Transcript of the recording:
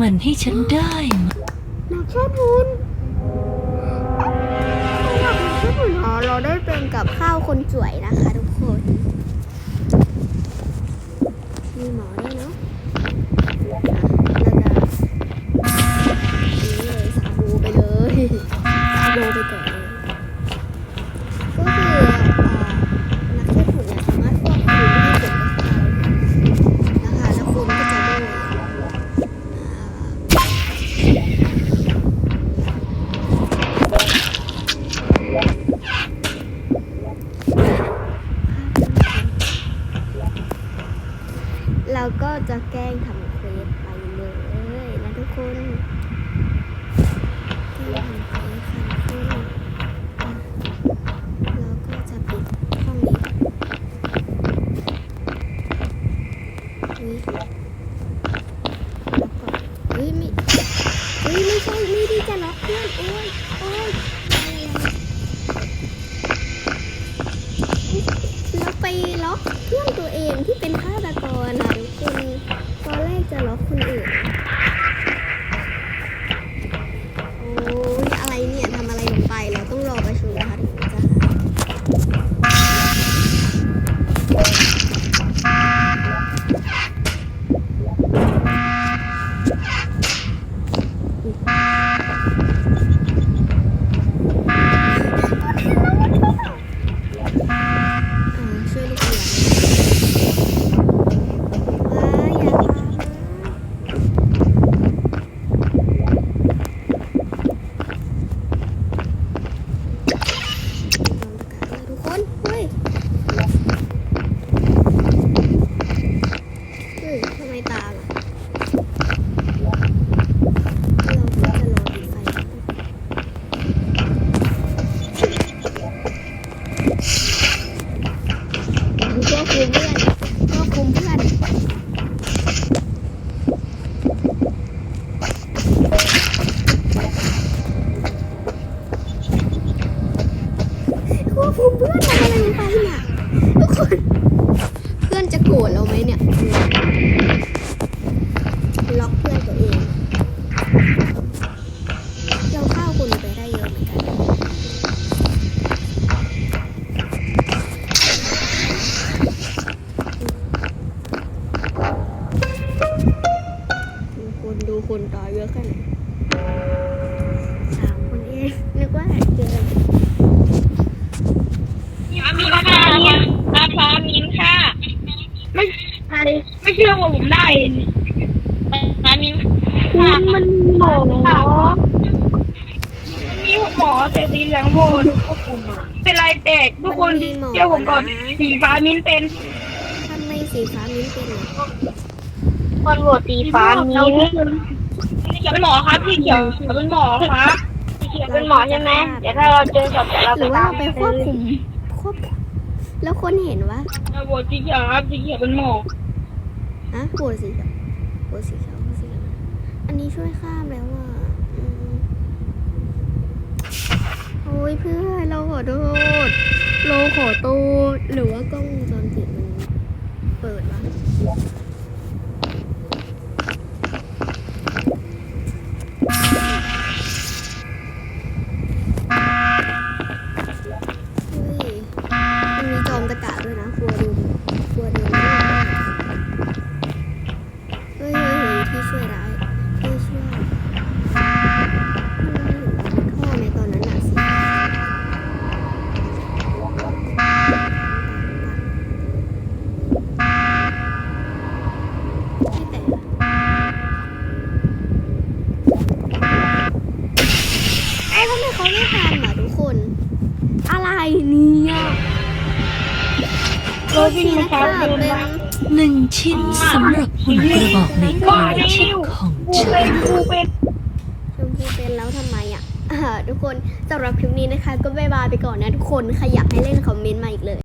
มันให้ฉันได้ไหมนักแค่ทุนนักแค่ทุนอ๋อเราได้เป็นกับข้าวคนสวยนะคะทุกคน มีหมอด้วยเนาะแล้วก็นี่เลยซาบูไปเลยซาบูไปก่อนเลยก็คือ เราก็จะแกล้งทำเควสไปเลยนะทุกคนแกล้งทำเควสค่ะทุกคนอะ เราก็จะปิดห้องนี้อุ้ยล็อกก่อนอุ้ยไม่อุ้ยไม่ใช่ไม่ได้จะล็อกเพื่อนโอ้ยโอ้ยแล้วไปล็อกเพื่อนตัวเองที่เป็นฆาตกรอะทุกคน ตอนแรกจะล็อกคนอื่น โอ้ยอะไรเนี่ยทำอะไรลงไปเราต้องรอประชุมนะคะถึงจะหายอ่าช่วยลูกเหลือว้ายอย่าทำนะ ทุกคน เฮ้ย เฮ้ย ทำ ไมตาล่ะเราก็จะรอปิดไฟควบคุมเพื่อนควบคุมเพื่อนควบคุมเพื่อนทำอะไรลงไปเนี่ยทุกคน เพื่อนจะโกรธเราไหมเนี่ย ดูคนดูคนตายเยอะแค่ไหนสามคนเองนึกว่าเจออามินค่ะอาพามินค่ะ ไม่ใช่ไม่เชื่อว่าผมได้อามินคุณมันหมอมีหมอแต่สีเหลืองโหดเป็นไรแตกทุกคนเชื่อผมก่อนสีฟ้ามินเป็นทำไมสีฟ้ามิ้นเป็นอะ คนโหวตสีฟ้ามินเป็นหมอครับพี่เขียวเป็นหมอครับพี่เขียวเป็นหมอใช่ไหมเดี๋ยวถ้าเราเจอศพเดี๋ยวเราหรือว่าเราไปควบคุมควบคุมแล้วคนเห็นว่าโหวตสีเขียวครับสีเขียวเป็นหมอฮะโหวตสีเขียวโหวตสีเขียวโหวตสีเขียวอันนี้ช่วยข้ามแล้วอะอืมโอ้ยเพื่อนเราขอโทษเราขอโทษหรือว่ากล้องวงจรปิดมันเปิดวะ เนี่ยโรบินมาครับเป็เดินนมาหนึ่งชิ้นสำหรับหุ่นกระบอกในความคิดของกูฉัเป็นนกูเป็นชมพูเป็นแล้วทำไมอะอ่าทุกคนสำหรับคลิปนี้นะคะ ก็บายบายไปก่อนนะทุกคนใครอยากให้เล่นคอมเมนต์มาอีกเลย